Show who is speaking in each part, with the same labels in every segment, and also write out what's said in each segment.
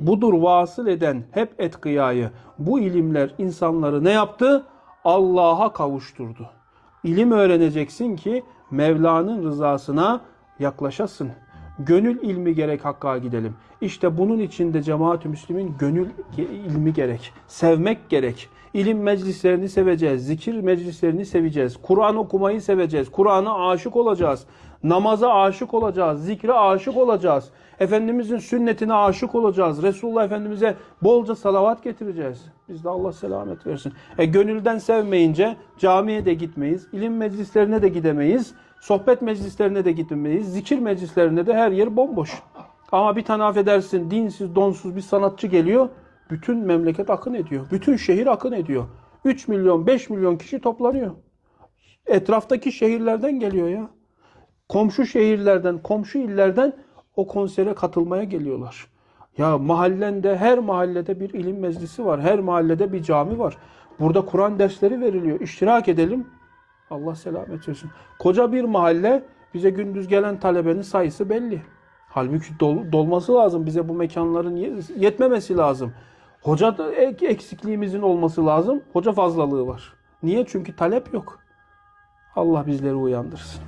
Speaker 1: Budur vasıl eden hep etkıyayı. Bu ilimler insanları ne yaptı? Allah'a kavuşturdu. İlim öğreneceksin ki Mevla'nın rızasına yaklaşasın. Gönül ilmi gerek Hakk'a gidelim. İşte bunun içinde cemaat-ü müslimin gönül ilmi gerek. Sevmek gerek. İlim meclislerini seveceğiz. Zikir meclislerini seveceğiz. Kur'an okumayı seveceğiz. Kur'an'a aşık olacağız. Namaza aşık olacağız. Zikre aşık olacağız. Efendimizin sünnetine aşık olacağız. Resulullah Efendimiz'e bolca salavat getireceğiz. Biz de Allah selamet versin. E gönülden sevmeyince camiye de gitmeyiz. ilim meclislerine de gidemeyiz. Sohbet meclislerine de gitmeyiz. Zikir meclislerine de her yer bomboş. Ama bir tane affedersin dinsiz, donsuz bir sanatçı geliyor. Bütün memleket akın ediyor. Bütün şehir akın ediyor. 3 milyon, 5 milyon kişi toplanıyor. Etraftaki şehirlerden geliyor ya. Komşu şehirlerden, komşu illerden o konsere katılmaya geliyorlar. Ya mahallende, her mahallede bir ilim meclisi var. Her mahallede bir cami var. Burada Kur'an dersleri veriliyor. İştirak edelim. Allah selamet versin. Koca bir mahalle bize gündüz gelen talebenin sayısı belli. Halbuki dol- dolması lazım. Bize bu mekanların ye- yetmemesi lazım. Hoca da ek- eksikliğimizin olması lazım. Hoca fazlalığı var. Niye? Çünkü talep yok. Allah bizleri uyandırsın.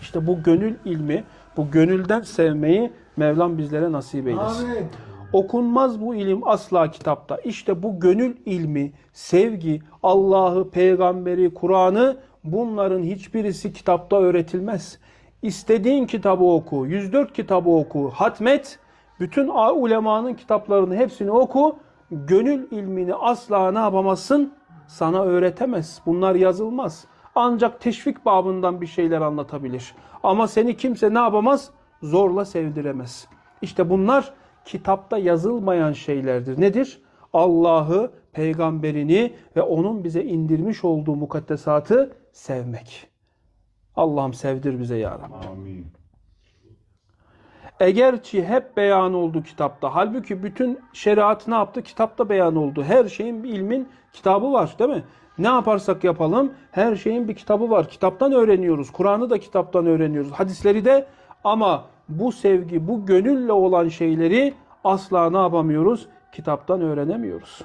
Speaker 1: İşte bu gönül ilmi, bu gönülden sevmeyi Mevlam bizlere nasip eylesin.
Speaker 2: Amin.
Speaker 1: Okunmaz bu ilim asla kitapta. İşte bu gönül ilmi, sevgi, Allah'ı, peygamberi, Kur'an'ı bunların hiçbirisi kitapta öğretilmez. İstediğin kitabı oku, 104 kitabı oku, hatmet, bütün ulemanın kitaplarını hepsini oku. Gönül ilmini asla ne yapamazsın? Sana öğretemez. Bunlar yazılmaz. Ancak teşvik babından bir şeyler anlatabilir. Ama seni kimse ne yapamaz? Zorla sevdiremez. İşte bunlar kitapta yazılmayan şeylerdir. Nedir? Allah'ı, peygamberini ve onun bize indirmiş olduğu mukaddesatı sevmek. Allah'ım sevdir bize ya Rabbi.
Speaker 2: Amin.
Speaker 1: Egerçi hep beyan oldu kitapta. Halbuki bütün şeriat ne yaptı? Kitapta beyan oldu. Her şeyin bir ilmin kitabı var değil mi? Ne yaparsak yapalım her şeyin bir kitabı var. Kitaptan öğreniyoruz. Kur'an'ı da kitaptan öğreniyoruz. Hadisleri de ama bu sevgi, bu gönülle olan şeyleri asla ne yapamıyoruz? Kitaptan öğrenemiyoruz.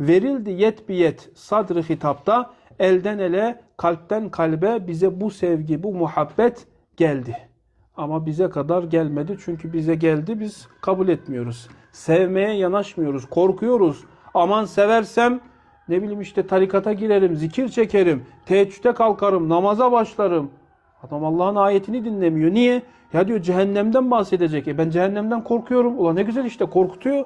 Speaker 1: Verildi yet biyet sadrı hitapta elden ele, kalpten kalbe bize bu sevgi, bu muhabbet geldi. Ama bize kadar gelmedi çünkü bize geldi biz kabul etmiyoruz. Sevmeye yanaşmıyoruz, korkuyoruz. Aman seversem ne bileyim işte tarikata girerim, zikir çekerim, teheccüde kalkarım, namaza başlarım. Adam Allah'ın ayetini dinlemiyor. Niye? Ya diyor cehennemden bahsedecek. E ben cehennemden korkuyorum. Ulan ne güzel işte korkutuyor.